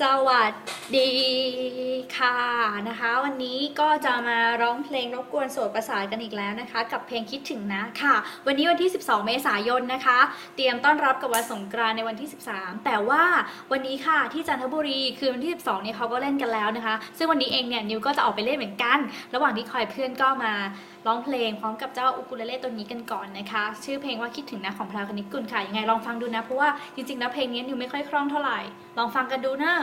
สวัสดีค่ะนะคะ วันนี้ก็จะมาร้องเพลงรบกวนโสดประสาทกันอีกแล้วนะคะ กับเพลงคิดถึงนะค่ะ วันนี้วันที่ 12 เมษายนนะคะ เตรียมต้อนรับกับวันสงกรานต์ในวันที่ 13 แต่ว่าวันนี้ค่ะที่จันทบุรีคือวันที่ 12เนี่ยเขาก็เล่นกันแล้วนะคะ ซึ่งวันนี้เองเนี่ยนิวก็จะออกไปเล่นเหมือนกัน ระหว่างที่คอยเพื่อนก็มาร้องเพลงพร้อมกับเจ้าอุคูเลเล่ตัวนี้กันก่อนนะคะ ชื่อเพลงว่าคิดถึงนะของพราวคณิกุลค่ะยังไงลองฟังดูนะเพราะว่าจริงๆแล้วเพลงนี้นิวไม่ค่อยคล่องเท่าไหร่ลองฟังกันดูเนอะ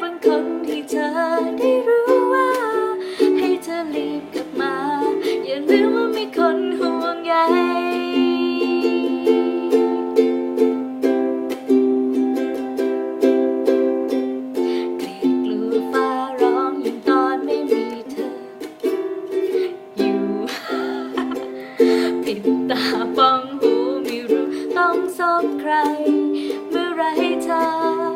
บางคนที่เธอได้รู้ว่า ให้เธอรีบกลับมา อย่าลืมว่ามีคนห่วงใยรีกลัวฟ้าร้องยิ่งตอนไม่มีเธออยู่ปิดตาป้องหูไม่รู้ต้องสบใคร เมื่อไรเธอ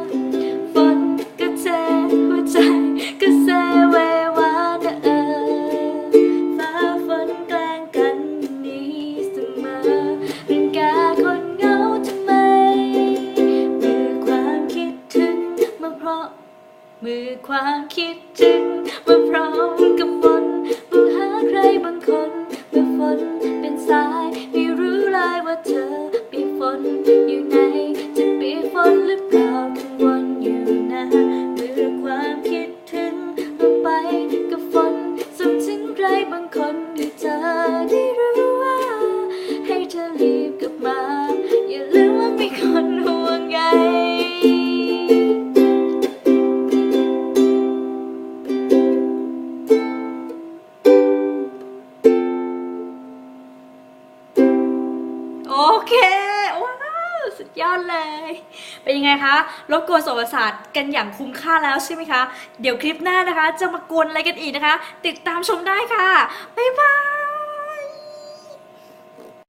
มือความคิดถึงมาพร้อมกับฝน เค ว้าวสุดยอดเลย เป็นยังไงคะรบกวนสตประสาทกันอย่างคุ้มค่าแล้วใช่ไหมคะ เดี๋ยวคลิปหน้านะคะ จะมากวนอะไรกันอีกนะคะ ติดตามชมได้ค่ะ บ๊ายบาย